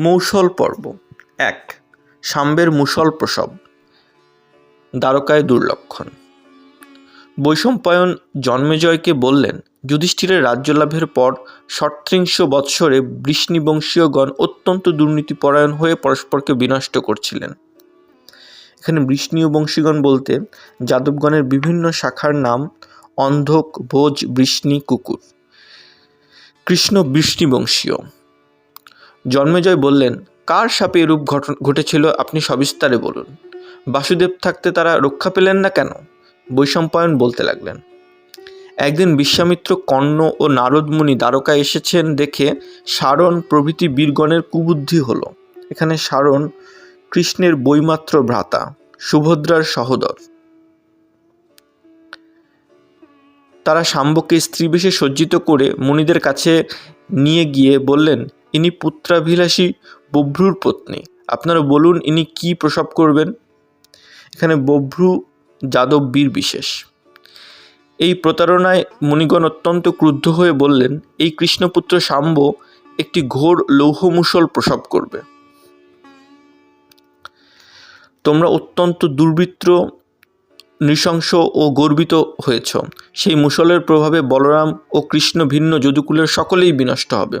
মৌসল পর্ব। এক সাম্বের মুসল প্রসব। দ্বারকায় দুর্লক্ষণ। বৈশম্পায়ন জন্মেজয়কে বললেন, যুধিষ্ঠিরের রাজ্যলাভের পর ষট্রিংশ বৎসরে বৃষ্ণিবংশীয়গণ অত্যন্ত দুর্নীতিপরায়ণ হয়ে পরস্পরকে বিনষ্ট করছিলেন। এখানে বৃষ্ণীয় বংশীগণ বলতে যাদবগণের বিভিন্ন শাখার নাম অন্ধক, ভোজ, বৃষ্ণি, কুকুর। কৃষ্ণ বৃষ্ণিবংশীয়। জন্মেজয় বললেন, কার সাপে এরূপ ঘটন, ঘটেছিল আপনি সবিস্তারে বলুন। বাসুদেব থাকতে তারা রক্ষা পেলেন না কেন? বৈশম্পায়ন বলতে লাগলেন। একদিন বিশ্বামিত্র কর্ণ ও নারদমুনি দ্বারকা এসেছেন দেখে সারণ প্রভৃতি বীরগণের কুবুদ্ধি হলো। এখানে সারণ কৃষ্ণের বইমাত্র ভ্রাতা, সুভদ্রার সহোদর। তারা শাম্বকে স্ত্রীবেশে সজ্জিত করে মুনিদের কাছে নিয়ে গিয়ে বললেন ইনি পুত্রাভিলাষী বভ্রুর পত্নী। আপনারা বলুন ইনি কি প্রসব করবেন? এখানে বভ্রু যাদব বীর বিশেষ। এই প্রতারণায় মুনিগণ অত্যন্ত ক্রুদ্ধ হয়ে বললেন, এই কৃষ্ণপুত্র শাম্ব একটি ঘোর লৌহমুসল প্রসব করবে। তোমরা অত্যন্ত দুর্বৃত্ত নৃশংস ও গর্বিত হয়েছ। সেই মুসলের প্রভাবে বলরাম ও কৃষ্ণ ভিন্ন যদুকুলের সকলেই বিনষ্ট হবে।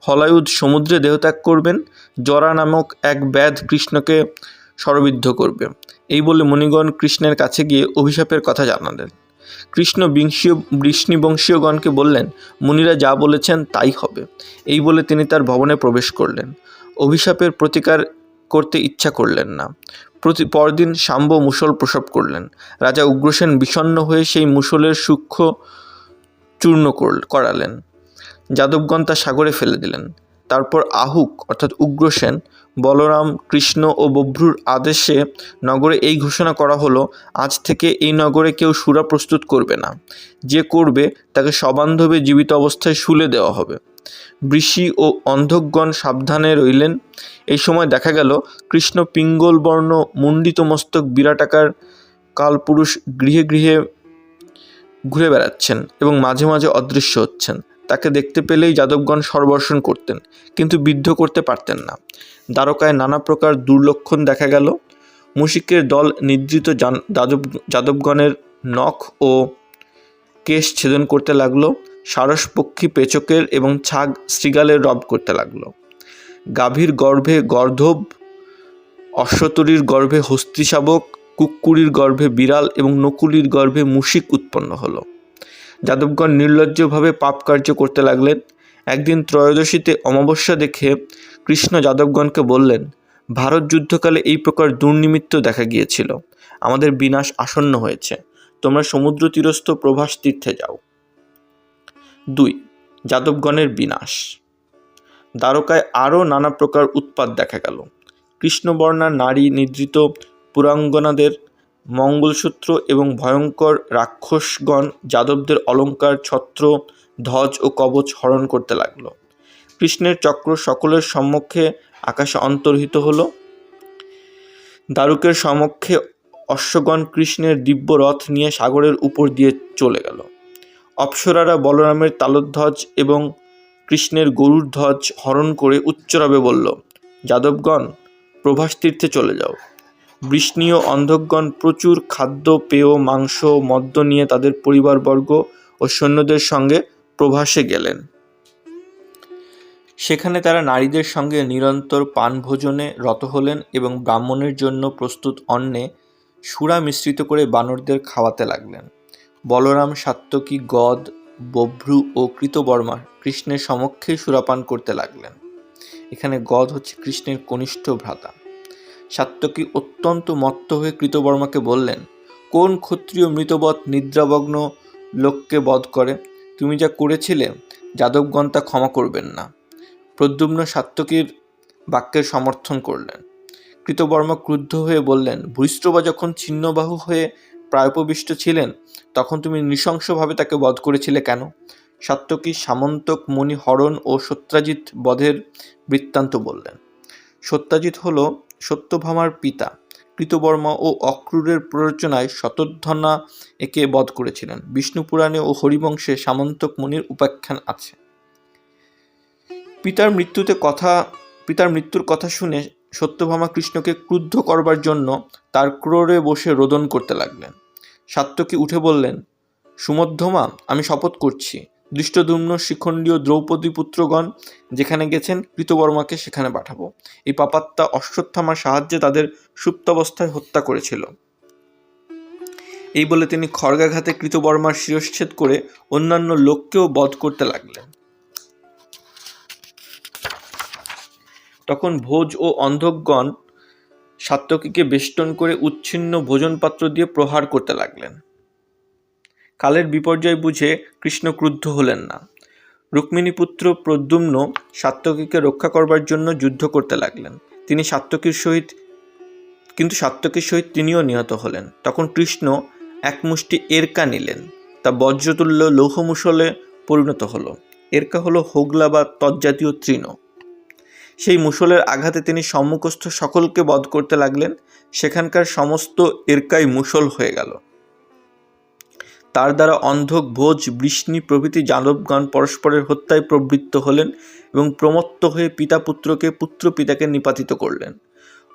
হলায়ুধ সমুদ্রে দেহত্যাগ করবেন, জরা নামক এক ব্যাধ কৃষ্ণকে সরবিদ্ধ করবে। এই বলে মণিগণ কৃষ্ণের কাছে গিয়ে অভিশাপের কথা জানালেন। কৃষ্ণ বিংশীয় বৃষ্ণিবংশীয়গণকে বললেন, মুনিরা যা বলেছেন তাই হবে। এই বলে তিনি তার ভবনে প্রবেশ করলেন। অভিশাপের প্রতিকার করতে ইচ্ছা করলেন না। প্রতি পরদিন শাম্ব মুসল প্রসব করলেন। রাজা উগ্রসেন বিষণ্ণ হয়ে সেই মুসলের সূক্ষ্ম চূর্ণ করল- করালেন। যাদবগণ তা সাগরে ফেলে দিলেন। তারপর আহুক, অর্থাৎ উগ্রসেন, বলরাম, কৃষ্ণ ও বভ্রুর আদেশে নগরে এই ঘোষণা করা হলো, আজ থেকে এই নগরে কেউ সুরা প্রস্তুত করবে না। যে করবে, তাকে সবান্ধবে জীবিত অবস্থায় শুলে দেওয়া হবে। বৃষি ও অন্ধকগণ সাবধানে রইলেন। এই সময় দেখা গেল, কৃষ্ণ পিঙ্গল বর্ণ মুণ্ডিত মস্তক বিরাটাকার কালপুরুষ গৃহে গৃহে ঘুরে বেড়াচ্ছেন এবং মাঝে মাঝে অদৃশ্য হচ্ছেন। তাকে দেখতে পেলেই যাদবগণ সর্বর্ষণ করতেন, কিন্তু বিদ্ধ করতে পারতেন না। দ্বারকায় নানা প্রকার দুর্লক্ষণ দেখা গেল। মুশিকের দল নিদ্রিত যাদব যাদবগণের নখ ও কেশ ছেদন করতে লাগল। সারসপক্ষী পেচকের এবং ছাগ শৃগালের রব করতে লাগল। গাভীর গর্ভে গর্ধব, অশ্বতরীর গর্ভে হস্তিশাবক কুক্কুরির গর্ভে বিড়াল এবং নকুলির গর্ভে মুশিক উৎপন্ন হলো। যাদবগণ নির্লজ্জভাবে পাপ কার্য করতে লাগলেন। একদিন ত্রয়োদশীতে অমাবস্যা দেখে কৃষ্ণ যাদবগণকে বললেন, ভারত যুদ্ধকালে এই প্রকার দুর্নিমিত্ত দেখা গিয়েছিল। আমাদের বিনাশ আসন্ন হয়েছে। তোমরা সমুদ্র তীরস্থ প্রভাস তীর্থে যাও। দুই, যাদবগণের বিনাশ। দ্বারকায় আরও নানা প্রকার উৎপাত দেখা গেল। কৃষ্ণবর্ণা নারী নিদ্রিত পুরাঙ্গনাদের মঙ্গলসূত্র এবং ভয়ঙ্কর রাক্ষসগণ যাদবদের অলঙ্কার, ছত্র, ধ্বজ ও কবচ হরণ করতে লাগল। কৃষ্ণের চক্র সকলের সম্মুখে আকাশে অন্তর্হিত হল। দারুকের সমক্ষে অশ্বগণ কৃষ্ণের দিব্য রথ নিয়ে সাগরের উপর দিয়ে চলে গেল। অপ্সরারা বলরামের তালধ্বজ এবং কৃষ্ণের গরুর ধ্বজ হরণ করে উচ্চরবে বলল, যাদবগণ, প্রভাস তীর্থে চলে যাও। বৃষ্ণীয় অন্ধকগণ প্রচুর খাদ্য, পেয়, মাংস, মদ্য নিয়ে তাদের পরিবারবর্গ ও সৈন্যদের সঙ্গে প্রভাসে গেলেন। সেখানে তারা নারীদের সঙ্গে নিরন্তর পানভোজনে রত হলেন এবং ব্রাহ্মণের জন্য প্রস্তুত অন্নে সুরা মিশ্রিত করে বানরদের খাওয়াতে লাগলেন। বলরাম সাত্তকী গদ, বভ্রু ও কৃতবর্মা কৃষ্ণের সমক্ষেই সুরাপান করতে লাগলেন। এখানে গদ হচ্ছে কৃষ্ণের কনিষ্ঠ ভ্রাতা। সাত্তকী অত্যন্ত মত্ত হয়ে কৃতবর্মাকে বললেন, কোন ক্ষত্রিয় মৃতবৎ নিদ্রাভগ্ন লোককে বধ করে? তুমি যা করেছিলে, যাদবগণ তা ক্ষমা করবেন না। প্রদ্যুম্ন সাত্তকীর বাক্যের সমর্থন করলেন। কৃতবর্মা ক্রুদ্ধ হয়ে বললেন ভূস্ত্রবা যখন ছিন্নবাহু হয়ে প্রায়পবিষ্ট ছিলেন, তখন তুমি নৃশংসভাবে তাকে বধ করেছিলে কেন? সাত্তকী সামন্তক মণি হরণ ও সত্যাজিৎ বধের বৃত্তান্ত বললেন। সত্যাজিৎ হল সত্যভামার পিতা। কৃতবর্মা ও অক্রূরের প্ররোচনায় শতধনা একে বধ করেছিলেন। বিষ্ণু পুরাণে ও হরিবংশে সামন্তক মুনির উপাখ্যান আছে। পিতার মৃত্যুতে কথা, পিতার মৃত্যুর কথা শুনে সত্যভামা কৃষ্ণকে ক্রুদ্ধ করবার জন্য তার ক্রোড়ে বসে রোদন করতে লাগলেন। সাত্যকী উঠে বললেন, সুমধ্যমা, আমি শপথ করছি। দৃষ্টদুম্ন, শিখণ্ডীয় দ্রৌপদী পুত্রগণ যেখানে গেছেন, কৃতবর্মাকে সেখানে পাঠাবো। এই পাপাত্তা অশ্বত্থামার সাহায্যে তাদের সুপ্তাবস্থায় হত্যা করেছিল। এই বলে তিনি খড়গাঘাতে কৃতবর্মার শিরশ্ছেদ করে অন্যান্য লোককেও বধ করতে লাগলেন। তখন ভোজ ও অন্ধকগণ সাত্যকীকে বেষ্টন করে উচ্ছিন্ন ভোজনপাত্র দিয়ে প্রহার করতে লাগলেন। কালের বিপর্যয় বুঝে কৃষ্ণ ক্রুদ্ধ হলেন না। রুক্মিণীপুত্র প্রদ্যুম্ন সাত্যকীকে রক্ষা করবার জন্য যুদ্ধ করতে লাগলেন। তিনি সাত্যকীর সহিত, কিন্তু সাত্যকীর সহিত তিনিও নিহত হলেন। তখন কৃষ্ণ এক মুষ্টি এরকা নিলেন। তা বজ্রতুল্য লৌহমুসলে পরিণত হলো। এরকা হলো হোগলা বা তজ্জাতীয় তৃণ। সেই মুসলের আঘাতে তিনি সম্মুখস্থ সকলকে বধ করতে লাগলেন। সেখানকার সমস্ত এরকাই মুসল হয়ে গেল। তার দ্বারা অন্ধক, ভোজ, বৃষ্ণি প্রভৃতি যাদবগণ পরস্পরের হত্যায় প্রবৃত্ত হলেন এবং প্রমত্ত হয়ে পিতা পুত্রকে পুত্র পিতাকে নিপাতিত করলেন।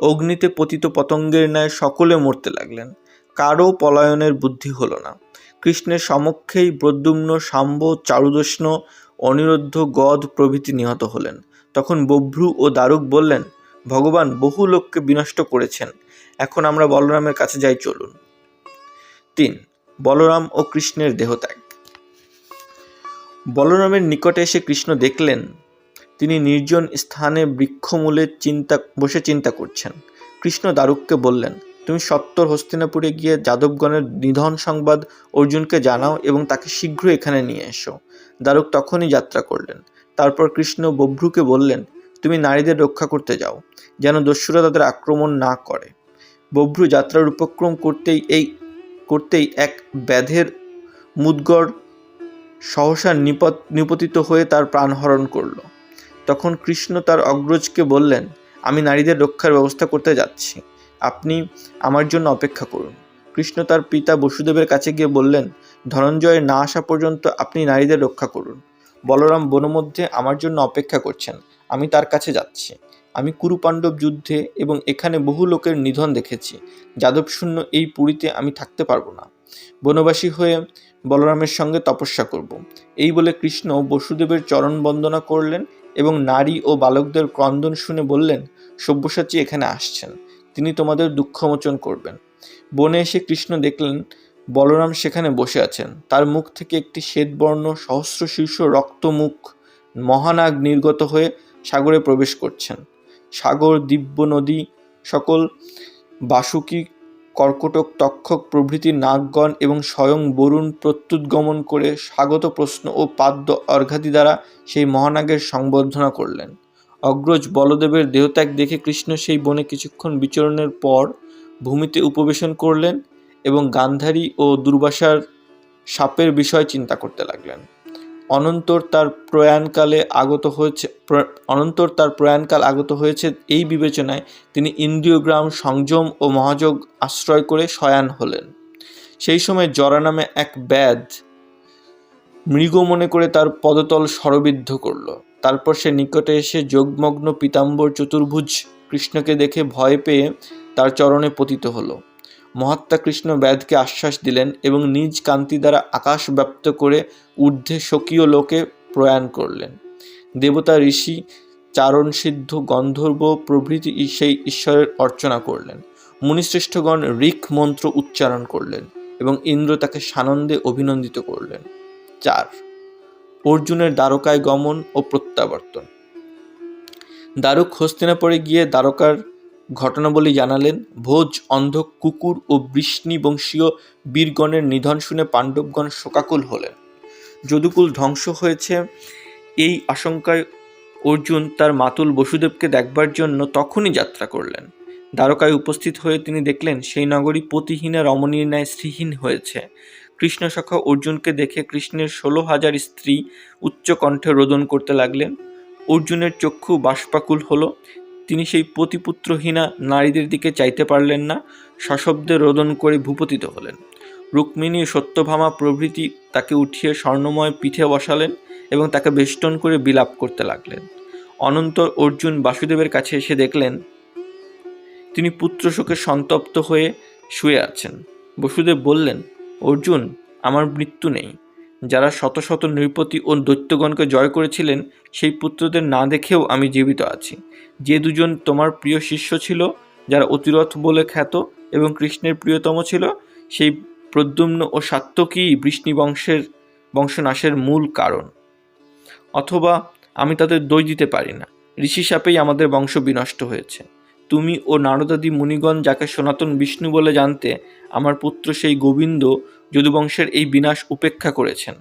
অগ্নিতে পতিত পতঙ্গের ন্যায় সকলে মরতে লাগলেন। কারও পলায়নের বুদ্ধি হলো না। কৃষ্ণের সমক্ষেই প্রদ্যুম্ন, শাম্ব চারুদষ্ণ অনিরুদ্ধ গদ প্রভৃতি নিহত হলেন। তখন বভ্রু ও দারুক বললেন, ভগবান, বহু লোককে বিনষ্ট করেছেন। এখন আমরা বলরামের কাছে যাই, চলুন। তিন, বলরাম ও কৃষ্ণের দেহত্যাগ। বলরামের নিকটে এসে কৃষ্ণ দেখলেন, তিনি নির্জন স্থানে বৃক্ষমূলে চিন্তা, বসে চিন্তা করছেন। কৃষ্ণ দারুককে বললেন, তুমি সত্তর হস্তিনাপুরে গিয়ে যাদবগণের নিধন সংবাদ অর্জুনকে জানাও এবং তাকে শীঘ্র এখানে নিয়ে এসো। দারুক তখনই যাত্রা করলেন। তারপর কৃষ্ণ বভ্রুকে বললেন, তুমি নারীদের রক্ষা করতে যাও, যেন দস্যুরা তাদের আক্রমণ না করে। বভ্রু যাত্রার উপক্রম করতেই এই, করতেই এক ব্যাধের মুদগর সহসা নিপত, নিপতিত হয়ে তার প্রাণহরণ করল। তখন কৃষ্ণ তার অগ্রজকে বললেন, আমি নারীদের রক্ষার ব্যবস্থা করতে যাচ্ছি। আপনি আমার জন্য অপেক্ষা করুন। কৃষ্ণ তার পিতা বসুদেবের কাছে গিয়ে বললেন ধনঞ্জয়ের না আসা পর্যন্ত আপনি নারীদের রক্ষা করুন। বলরাম বনমধ্যে আমার জন্য অপেক্ষা করছেন। আমি তার কাছে যাচ্ছি। আমি কুরুপাণ্ডব যুদ্ধে এবং এখানে বহু লোকের নিধন দেখেছি। যাদবশূন্য এই পুরীতে আমি থাকতে পারব না। বনবাসী হয়ে বলরামের সঙ্গে তপস্যা করব। এই বলে কৃষ্ণ বসুদেবের চরণ বন্দনা করলেন এবং নারী ও বালকদের ক্রন্দন শুনে বললেন, সব্যসাচী এখানে আসছেন। তিনি তোমাদের দুঃখমোচন করবেন। বনে এসে কৃষ্ণ দেখলেন বলরাম সেখানে বসে আছেন। তার মুখ থেকে একটি শ্বেতবর্ণ সহস্র শীর্ষ রক্তমুখ মহানাগ নির্গত হয়ে সাগরে প্রবেশ করছেন। সাগর, দিব্য নদী, সকল বাসুকি, কর্কটক, তক্ষক প্রভৃতি নাগগণ এবং স্বয়ং বরুণ প্রত্যুৎগমন করে স্বাগত প্রশ্ন ও পাদ্য অর্ঘাদি দ্বারা সেই মহানাগের সংবর্ধনা করলেন। অগ্রজ বলদেবের দেহত্যাগ দেখে কৃষ্ণ সেই বনে কিছুক্ষণ বিচরণের পর ভূমিতে উপবেশন করলেন। এবং গান্ধারী ও দুর্বাসার সাপের বিষয় চিন্তা করতে লাগলেন। অনন্তর তার প্রয়াণকালে আগত হয়েছে অনন্তর তার প্রয়াণকাল আগত হয়েছে এই বিবেচনায় তিনি ইন্দ্রিয়গ্রাম, সংযম ও মহাযোগ আশ্রয় করে শয়ান হলেন। সেই সময় জরা নামে এক ব্যাধ মৃগ মনে করে তার পদতল স্বরবিদ্ধ করল। তারপর সে নিকটে এসে যোগমগ্ন পীতাম্বর চতুর্ভুজ কৃষ্ণকে দেখে ভয় পেয়ে তার চরণে পতিত হলো। মহাত্মা কৃষ্ণ ব্যাধকে আশ্বাস দিলেন এবং নিজ কান্তি দ্বারা আকাশ ব্যপ্ত করে ঊর্ধ্বে স্বকীয় লোকে প্রয়াণ করলেন। দেবতা, ঋষি, চারণ সিদ্ধ, গন্ধর্ব প্রভৃতি সেই ঈশ্বরের অর্চনা করলেন। মুনিশ্রেষ্ঠগণ ঋক মন্ত্র উচ্চারণ করলেন এবং ইন্দ্র তাকে সানন্দে অভিনন্দিত করলেন। চার, অর্জুনের দ্বারকায় গমন ও প্রত্যাবর্তন। দ্বারক হস্তিনাপুরে গিয়ে দ্বারকার ঘটনাবলী জানালেন ভোজ অন্ধ কুকুর ও বৃষ্ণি বংশীয় বীরগণের নিধন শুনে পাণ্ডবগণ শোকাকুল হলেন। যদুকুল ধ্বংস হয়েছে এই আশঙ্কায় অর্জুন তার মাতুল বসুদেবকে দেখবার জন্য তখনই যাত্রা করলেন। দ্বারকায় উপস্থিত হয়ে তিনি দেখলেন, সেই নগরী পতিহীনা রমণীর ন্যায় শ্রীহীন হয়েছে। কৃষ্ণ সখা অর্জুনকে দেখে কৃষ্ণের ষোলো হাজার স্ত্রী উচ্চকণ্ঠে রোদন করতে লাগলেন। অর্জুনের চক্ষু বাষ্পাকুল হলো। তিনি সেই পতিপুত্রহীনা নারীদের দিকে চাইতে পারলেন না, সশব্দে রোদন করে ভূপতিত হলেন। রুক্মিণী সত্যভামা প্রভৃতি তাকে উঠিয়ে স্বর্ণময় পিঠে বসালেন এবং তাকে বেষ্টন করে বিলাপ করতে লাগলেন। অনন্তর অর্জুন বাসুদেবের কাছে এসে দেখলেন, তিনি পুত্র শোকে সন্তপ্ত হয়ে শুয়ে আছেন। বসুদেব বললেন, অর্জুন, আমার মৃত্যু নেই। যারা শত শত নৃপতি ও দৈত্যগণকে জয় করেছিলেন, সেই পুত্রদের না দেখেও আমি জীবিত আছি। যে দুজন তোমার প্রিয় শিষ্য ছিল, যারা অতিরথ বলে খ্যাত এবং কৃষ্ণের প্রিয়তম ছিল, সেই প্রদ্যুম্ন ও সাত্যকী বৃষ্ণি বংশের বংশনাশের মূল কারণ। অথবা আমি তাদের দই দিতে পারি না। ঋষি সাপেই আমাদের বংশ বিনষ্ট হয়েছে। তুমি ও নারদাদি মুনিগণ যাকে সনাতন বিষ্ণু বলে জানতে, আমার পুত্র সেই গোবিন্দ যদুবংশের এই বিনাশ উপেক্ষা করেছেন।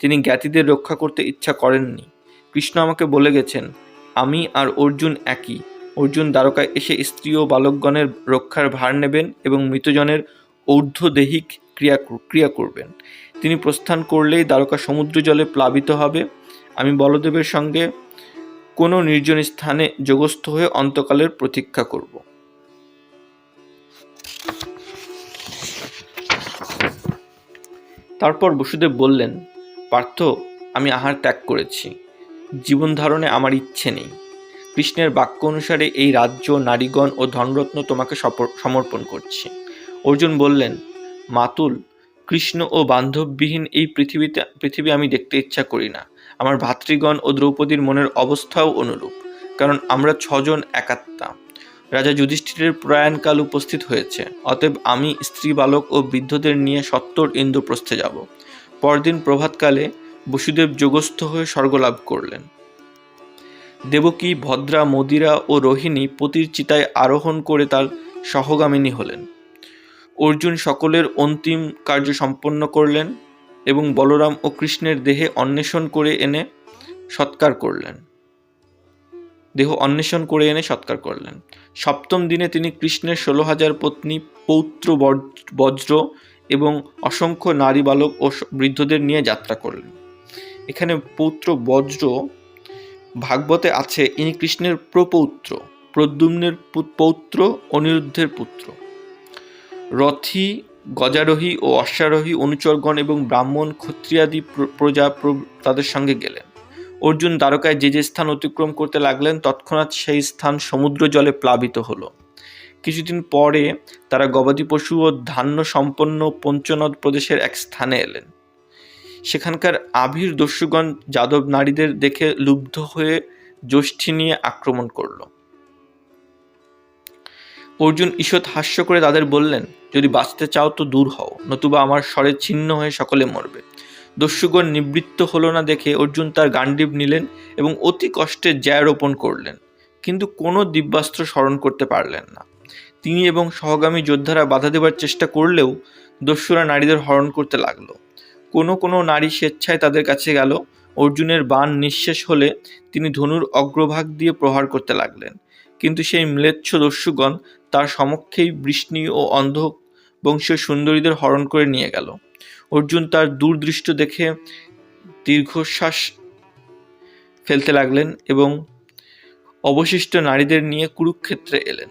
তিনি জ্ঞাতিদের রক্ষা করতে ইচ্ছা করেননি। কৃষ্ণ আমাকে বলে গেছেন, আমি আর অর্জুন একই। অর্জুন দ্বারকায় এসে স্ত্রী ও বালকগণের রক্ষার ভার নেবেন এবং মৃতজনের ঊর্ধ্বদেহিক ক্রিয়া ক্রিয়া করবেন। তিনি প্রস্থান করলেই দ্বারকা সমুদ্র জলে প্লাবিত হবে। আমি বলদেবের সঙ্গে কোনো নির্জন স্থানে যোগস্থ হয়ে অন্তকালের প্রতীক্ষা করব। তারপর বসুদেব বললেন, পার্থ, আমি আহার ত্যাগ করেছি। জীবন ধারণে আমার ইচ্ছে নেই। কৃষ্ণের বাক্য অনুসারে এই রাজ্য, নারীগণ ও ধনরত্ন তোমাকে সমর্পণ করছি। অর্জুন বললেন, মাতুল, কৃষ্ণ ও বান্ধববিহীন এই পৃথিবীতে, পৃথিবী আমি দেখতে ইচ্ছা করি না। আমার ভাতৃগণ ও দ্রৌপদীর মনের অবস্থাও অনুরূপ, কারণ আমরা ছজন একাত্মা। রাজা যুধিষ্ঠিরের প্রয়াণকাল উপস্থিত হয়েছে। অতএব আমি স্ত্রী বালক ও বৃদ্ধদের নিয়ে সত্তর ইন্দ্রপ্রস্থে যাব। পরদিন প্রভাতকালে বসুদেব যোগস্থ হয়ে স্বর্গলাভ করলেন। দেবকী ভদ্রা, মদিরা ও রোহিণী পতির চিতায় আরোহণ করে তার সহগামিনী হলেন। অর্জুন সকলের অন্তিম কার্য সম্পন্ন করলেন এবং বলরাম ও কৃষ্ণের দেহে অন্বেষণ করে এনে সৎকার করলেন। দেহ অন্বেষণ করে এনে সৎকার করলেন। সপ্তম দিনে তিনি কৃষ্ণের ষোলো হাজার পত্নী পৌত্র বজ্র এবং অসংখ্য নারী বালক ও বৃদ্ধদের নিয়ে যাত্রা করলেন। এখানে পৌত্র বজ্র ভাগবতে আছে, ইনি কৃষ্ণের প্রপৌত্র, প্রদ্যুম্নের পৌত্র, অনিরুদ্ধের পুত্র। রথী, গজারোহী ও অশ্বারোহী অনুচরগণ এবং ব্রাহ্মণ, ক্ষত্রিয়াদি প্র- প্রজা প্র- তাদের সঙ্গে গেলেন। অর্জুন দ্বারকায় যে যে স্থান অতিক্রম করতে লাগলেন, তৎক্ষণাৎ সেই স্থান সমুদ্র জলে প্লাবিত হলো। কিছুদিন পরে তারা গবাদি পশু ও ধান্য সম্পন্ন পঞ্চনদ প্রদেশের এক স্থানে এলেন। সেখানকার আবির দস্যুগণ যাদব নারীদের দেখে লুব্ধ হয়ে জ্যোষ্ঠী নিয়ে আক্রমণ করল। অর্জুন ঈষৎ হাস্য করে তাদের বললেন, যদি বাঁচতে চাও তো দূর হও, নতুবা আমার স্বরে ছিন্ন হয়ে সকলে মরবে। দস্যুগণ নিবৃত্ত হলো না দেখে অর্জুন তার গান্ডীব নিলেন এবং অতি কষ্টে রোপণ করলেন। কিন্তু কোনো দিব্যাস্ত্র স্মরণ করতে পারলেন না। তিনি এবং সহগামী যোদ্ধারা বাধা দেবার চেষ্টা করলেও দস্যুরা নারীদের হরণ করতে লাগল। কোনো কোনো নারী স্বেচ্ছায় তাদের কাছে গেল। অর্জুনের বান নিঃশেষ হলে তিনি ধনুর অগ্রভাগ দিয়ে প্রহার করতে লাগলেন। কিন্তু সেই ম্লেচ্ছ দস্যুগণ তার সমক্ষেই বৃষ্ণি ও অন্ধ বংশীয় সুন্দরীদের হরণ করে নিয়ে গেল। অর্জুন তার দূরদৃষ্ট দেখে দীর্ঘশ্বাস ফেলতে লাগলেন এবং অবশিষ্ট নারীদের নিয়ে কুরুক্ষেত্রে এলেন।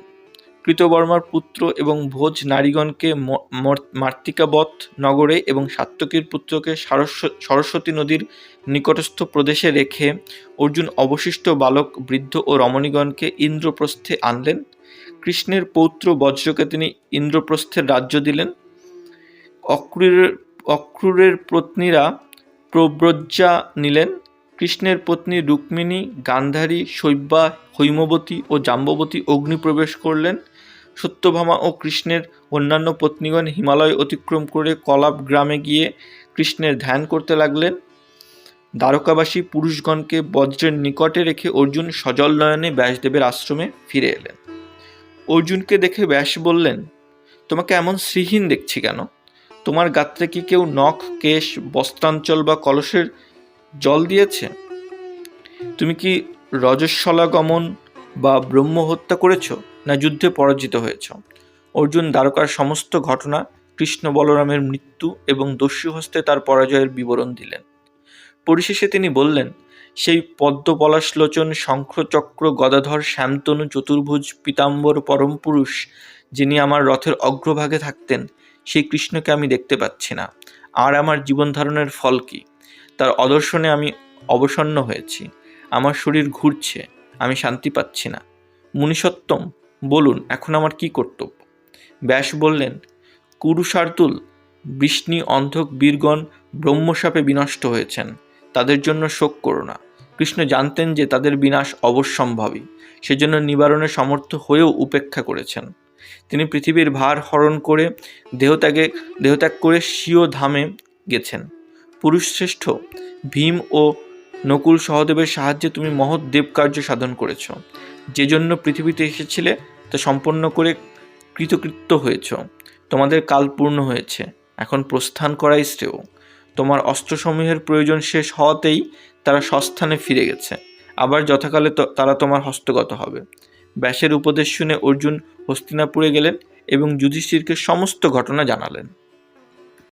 কৃতবর্মার পুত্র এবং ভোজ নারীগণকে ম- মর- মার্তিকাবৎ নগরে এবং সাত্যকীর পুত্রকে সারস্ব- সরস্বতী নদীর নিকটস্থ প্রদেশে রেখে অর্জুন অবশিষ্ট বালক, বৃদ্ধ ও রমণীগণকে ইন্দ্রপ্রস্থে আনলেন। কৃষ্ণের পৌত্র বজ্রকে তিনি ইন্দ্রপ্রস্থের রাজ্য দিলেন। অক্রূরের অক্রূরের পত্নীরা প্রব্রজ্জা নিলেন। কৃষ্ণের পত্নী রুক্মিণী, গান্ধারী শৈব্যা হৈমবতী ও জাম্ববতী অগ্নিপ্রবেশ করলেন। সত্যভামা ও কৃষ্ণের অন্যান্য পত্নীগণ হিমালয় অতিক্রম করে কলাপ গ্রামে গিয়ে কৃষ্ণের ধ্যান করতে লাগলেন। দ্বারকাবাসী পুরুষগণকে বজ্রের নিকটে রেখে অর্জুন সজল নয়নে ব্যাসদেবের আশ্রমে ফিরে এলেন। অর্জুনকে দেখে ব্যাস বললেন, তোমাকে এমন শ্রীহীন দেখছি কেন? তোমার গাত্রে কি কেউ নখ, কেশ, বস্ত্রাঞ্চল বা কলসের জল দিয়েছে? তুমি কি রজস্বলা গমন বা ব্রহ্ম হত্যা করেছ, না যুদ্ধে পরাজিত হয়েছ? অর্জুন দ্বারকার সমস্ত ঘটনা কৃষ্ণ বলরামের মৃত্যু এবং দস্যু হস্তে তার পরাজয়ের বিবরণ দিলেন। পরিশেষে তিনি বললেন, সেই পদ্ম পলাশলোচন শঙ্খচক্র, গদাধর, শ্যামতনু, চতুর্ভুজ, পীতাম্বর পরম পুরুষ যিনি আমার রথের অগ্রভাগে থাকতেন সেই কৃষ্ণকে আমি দেখতে পাচ্ছি না। আর আমার জীবন ধারণের ফল কি? তার অদর্শনে আমি অবসন্ন হয়েছি। আমার শরীর ঘুরছে, আমি শান্তি পাচ্ছি না। মুনিসত্তম বলুন, এখন আমার কি কর্তব্য? ব্যাস বললেন কুরুসার্তুল বৃষ্ণি, অন্ধক, বীরগণ ব্রহ্মশাপে বিনষ্ট হয়েছেন। তাদের জন্য শোক করো না। কৃষ্ণ জানতেন যে তাদের বিনাশ অবশ্যম্ভাবী। সেজন্য নিবারণে সমর্থ হয়েও উপেক্ষা করেছেন। তিনি পৃথিবীর ভার হরণ করে দেহত্যাগে, দেহত্যাগ করে স্বীয় ধামে গেছেন। পুরুষশ্রেষ্ঠ ভীম ও নকুল সহদেবের সাহায্যে তুমি মহৎ দেবকার্য সাধন করেছ। যে জন্য পৃথিবীতে এসেছিলে তা সম্পন্ন করে কৃতকৃত্য হয়েছ। তোমাদের কাল পূর্ণ হয়েছে। এখন প্রস্থান করাই শ্রেয়। তোমার অস্ত্রসমূহের প্রয়োজন শেষ হওয়াতেই তারা সস্থানে ফিরে গেছে। আবার যথাকালে তারা তোমার হস্তগত হবে। ব্যাসের উপদেশ শুনে অর্জুন হস্তিনাপুরে গেলেন এবং যুধিষ্ঠিরকে সমস্ত ঘটনা জানালেন।